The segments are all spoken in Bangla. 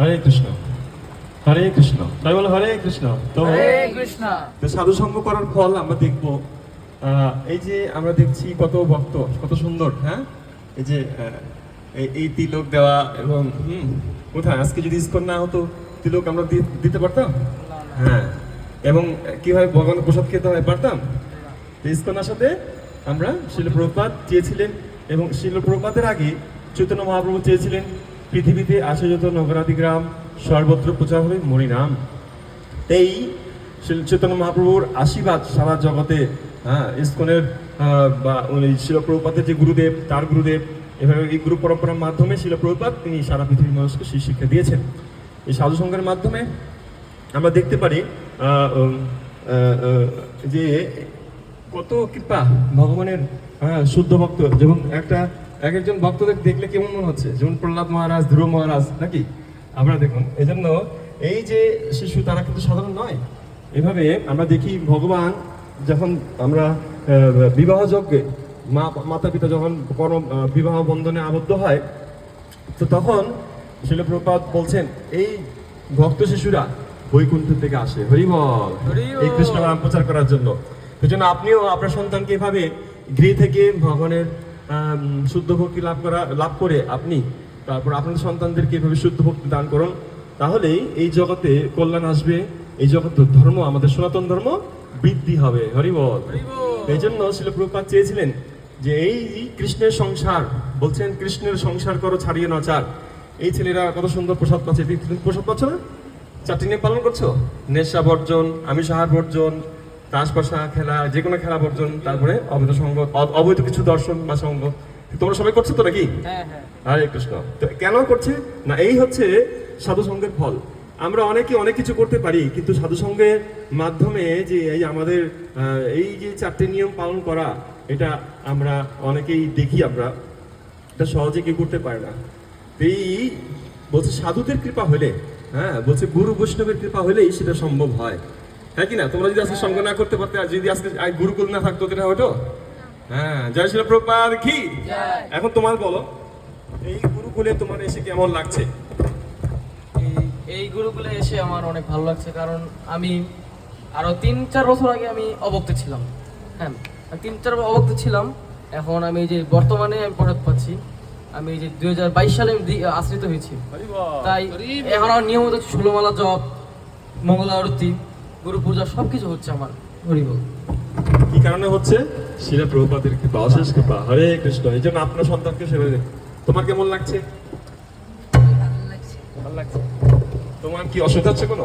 হরে কৃষ্ণ হরে কৃষ্ণ। তাই বলো হরে কৃষ্ণ। তো হরে কৃষ্ণ। তো সাধু সঙ্গ করার ফল আমরা দেখব এই যে আমরা দেখছি কত ভক্ত কত সুন্দর হ্যাঁ? এই যে এই- তিলক দেওয়া এবং হুম কোথায়? আজকে যদি ইস্কন না হতো তিলক আমরা দিতে পারতাম? হ্যাঁ। এবং কীভাবে ভগবানের প্রসাদ খেতে হয় পারতাম? তো ইস্কন আসাতে আমরা শিল প্রপাত চেয়েছিলেন এবং শিল প্রপাতের আগে চৈতন্য মহাপ্রভু চেয়েছিলেন পৃথিবীতে আসে যত নগরাদি গ্রাম সর্বত্র প্রচার হবে মরিনাম এই চৈতন্য মহাপ্রভুর আশীর্বাদ সারা জগতে হ্যাঁ ইস্কনের বা ওই শিলপ্রভুপাতের যে গুরুদেব তার গুরুদেব এভাবে এই গুরু পরম্পরার মাধ্যমে শিলপ্রভুপাত তিনি সারা পৃথিবীর মানুষকে সেই শিক্ষা দিয়েছেন। এই সাধু সংঘের মাধ্যমে আমরা দেখতে পারি যে কত কৃপা ভগবানের হ্যাঁ, শুদ্ধ ভক্ত। যেমন একটা এক একজন ভক্তদের দেখলে কেমন মনে হচ্ছে? যেমন প্রহ্লাদ মহারাজ ধ্রুব মহারাজ নাকি? আমরা দেখুন এজন্য এই যে শিশু তারা কিন্তু সাধারণ নয়। এভাবে আমরা দেখি ভগবান যখন আমরা আহ, বিবাহ যজ্ঞে মা মাতা পিতা যখন কোনো বিবাহ বন্ধনে আবদ্ধ হয় তো তখন শিলপ্রপাত বলছেন এই ভক্ত শিশুরা বৈকুণ্ঠ থেকে আসে। হরিবল হরি এই কৃষ্ণ নাম প্রচার করার জন্য। সেজন্য আপনিও আপনার সন্তানকে এভাবে গৃহ থেকে ভগবানের শুদ্ধ ভক্তি লাভ করা লাভ করে আপনি তারপর আপনার সন্তানদেরকে এভাবে শুদ্ধ ভক্তি দান করুন। তাহলেই এই জগতে কল্যাণ আসবে এই জগৎ ধর্ম আমাদের সনাতন ধর্ম বৃদ্ধি হবে। হরিবল এই জন্য শিলপ্রপাত চেয়েছিলেন যে এই কৃষ্ণের সংসার বলছেন কৃষ্ণের সংসার করো ছাড়িয়ে নচার এই ছেলেরা কত সুন্দর প্রসাদ পাচ্ছে। প্রসাদ পাচ্ছ না? চারটি নিয়ে পালন করছ? নেশা বর্জন আমি সাহার বর্জন তাস পাশা খেলা যে কোনো খেলা বর্জন তারপরে অবৈধ সঙ্গ অবৈধ কিছু দর্শন বা সঙ্গ তোমরা সবাই করছ তো নাকি? হ্যাঁ হ্যাঁ। হরে কৃষ্ণ। তো কেন করছে? না এই হচ্ছে সাধু সঙ্গের ফল। আমরা অনেকে অনেক কিছু করতে পারি কিন্তু সাধু সঙ্গের মাধ্যমে যে এই আমাদের এই যে চারটে নিয়ম পালন করা এটা আমরা অনেকেই দেখি আমরা। এটা সহজে কেউ করতে পারে না। এই বলছে সাধুদের কৃপা হলে হ্যাঁ বলছে গুরু বৈষ্ণবের কৃপা হলেই সেটা সম্ভব হয়। হ্যাঁ কি না? তোমরা যদি আজকে সঙ্গ না করতে পারতে আর যদি আজকে আজ গুরুকুল না থাকতো এটা হয়তো? হ্যাঁ জয় শিল প্রপাত কি? জয়। এখন তোমার বলো এই গুরুকুলে তোমার এসে কেমন লাগছে? এই- এই গুরুকুলে এসে আমার অনেক ভালো লাগছে কারণ আমি আরও তিন চার বছর আগে আমি অবক্ত ছিলাম। হ্যাঁ তিন চার বছর অবক্ত ছিলাম। এখন আমি যে বর্তমানে আমি পড়াত পাচ্ছি আমি যে দুই হাজার বাইশ সালে আমি আশ্রিত হয়েছি। তাই এখন আমার নিয়মিত ষোলোমালা জপ মঙ্গল আরতি গুরু পূজা সব কিছু হচ্ছে আমার। হরিবল কি কারণে হচ্ছে? শিলা প্রভুপাদের কৃপা অশেষ কৃপা। হরে কৃষ্ণ। এই জন্য আপনার সন্তানকে সেবা। তোমার কেমন লাগছে? ভালো লাগছে। তোমার কি অসুবিধা হচ্ছে কোনো?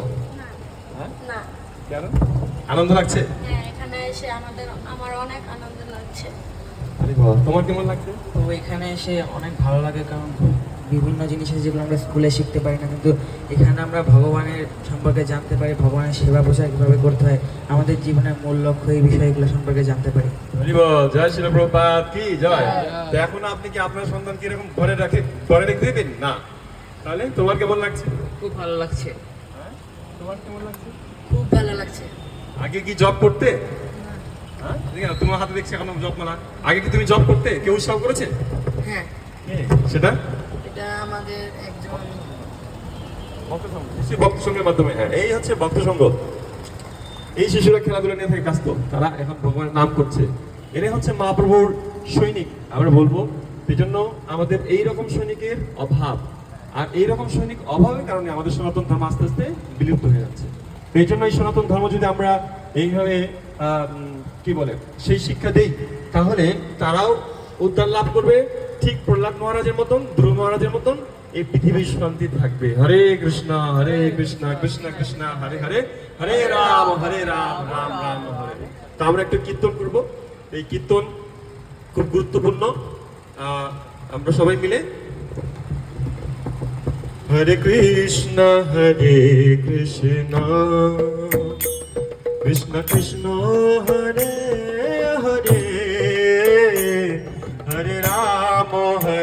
হ্যাঁ? না। কেন? আনন্দ লাগছে? হ্যাঁ এখানে এসে আমাদের আমার অনেক আনন্দ লাগছে। তোমার কেমন লাগছে? তো এখানে এসে অনেক ভালো লাগে কারণ বিভিন্ন জিনিস আছে যেগুলো আমরা স্কুলে শিখতে পারি না কিন্তু এখানে আমরা ভগবানের সম্পর্কে জানতে পারি ভগবানের সেবা বোঝা কীভাবে করতে হয় আমাদের জীবনের মূল লক্ষ্য এই বিষয়গুলো সম্পর্কে জানতে পারি। বল, জয় শিল প্রভুপাত কি জয়? এখন আপনি কি আপনার সন্তান কি এরকম ঘরে রাখে ঘরে রেখে দেবেন? না। তাহলে তোমার কেমন লাগছে? খুব ভালো লাগছে। হ্যাঁ? তোমার কেমন লাগছে? খুব ভালো লাগছে। আগে কি জব করতে? হ্যাঁ? ঠিক আছে, তোমার হাতে দেখছি এখন জব মানা আগে কি তুমি জব করতে? কেউ উৎসাহ করেছে? হ্যাঁ। কে? সেটা? এটা মাধ্যমে হ্যাঁ। এই হচ্ছে ভক্ত সঙ্গ এই শিশুরা খেলাধুলা নিয়ে থাকে, ব্যস্ত। তারা এখন ভগবানের নাম করছে। এরা হচ্ছে মহাপ্রভুর সৈনিক। আমরা বলব সেই জন্য আমাদের এই রকম সৈনিকের অভাব। আর এই রকম সৈনিক অভাবের কারণে আমাদের সনাতন ধর্ম আস্তে আস্তে বিলুপ্ত হয়ে যাচ্ছে। এই জন্য এই সনাতন ধর্ম যদি আমরা এইভাবে কি বলে, সেই শিক্ষা দেই, তাহলে তারাও উদ্ধার লাভ করবে ঠিক প্রহ্লাদ মহারাজের মতন, ধ্রুব মহারাজের মতন এই পৃথিবীর শান্তি থাকবে। হরে কৃষ্ণ হরে কৃষ্ণ কৃষ্ণ কৃষ্ণ, হরে হরে হরে রাম হরে রাম রাম রাম, হরে। তো আমরা একটু কীর্তন করব। এই কীর্তন খুব গুরুত্বপূর্ণ। আমরা সবাই মিলে হরে কৃষ্ণ হরে কৃষ্ণ কৃষ্ণ কৃষ্ণ, হরে হরে।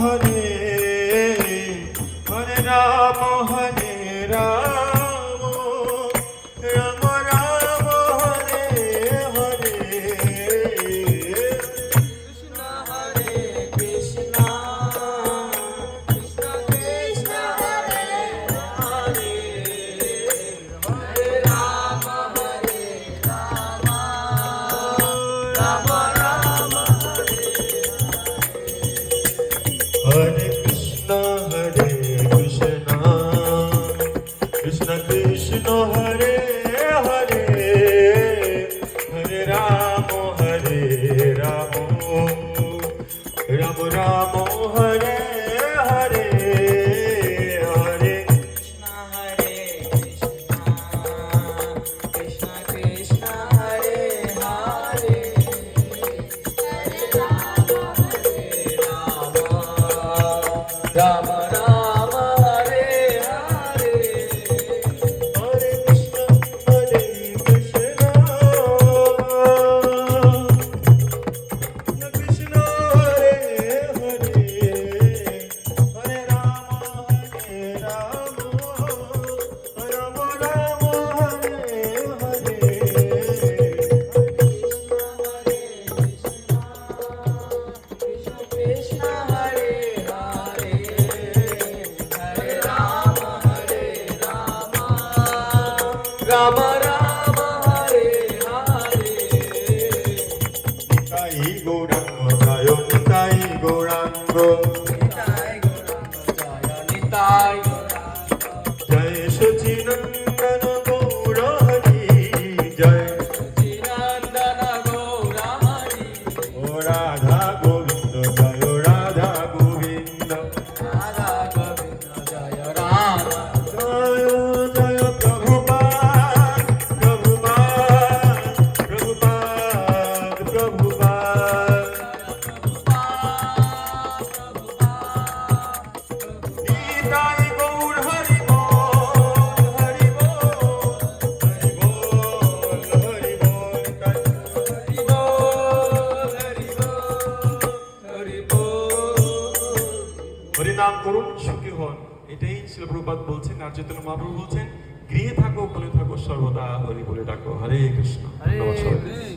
হরে আমার হোক সুখী হন। এটাই শিলপ্রপাত বলছেন আর চৈতন্য মহাপ্রভু বলছেন গৃহে থাকো বলে থাকো সর্বদা হরি বলে ডাকো। হরে কৃষ্ণ। নমস্কার।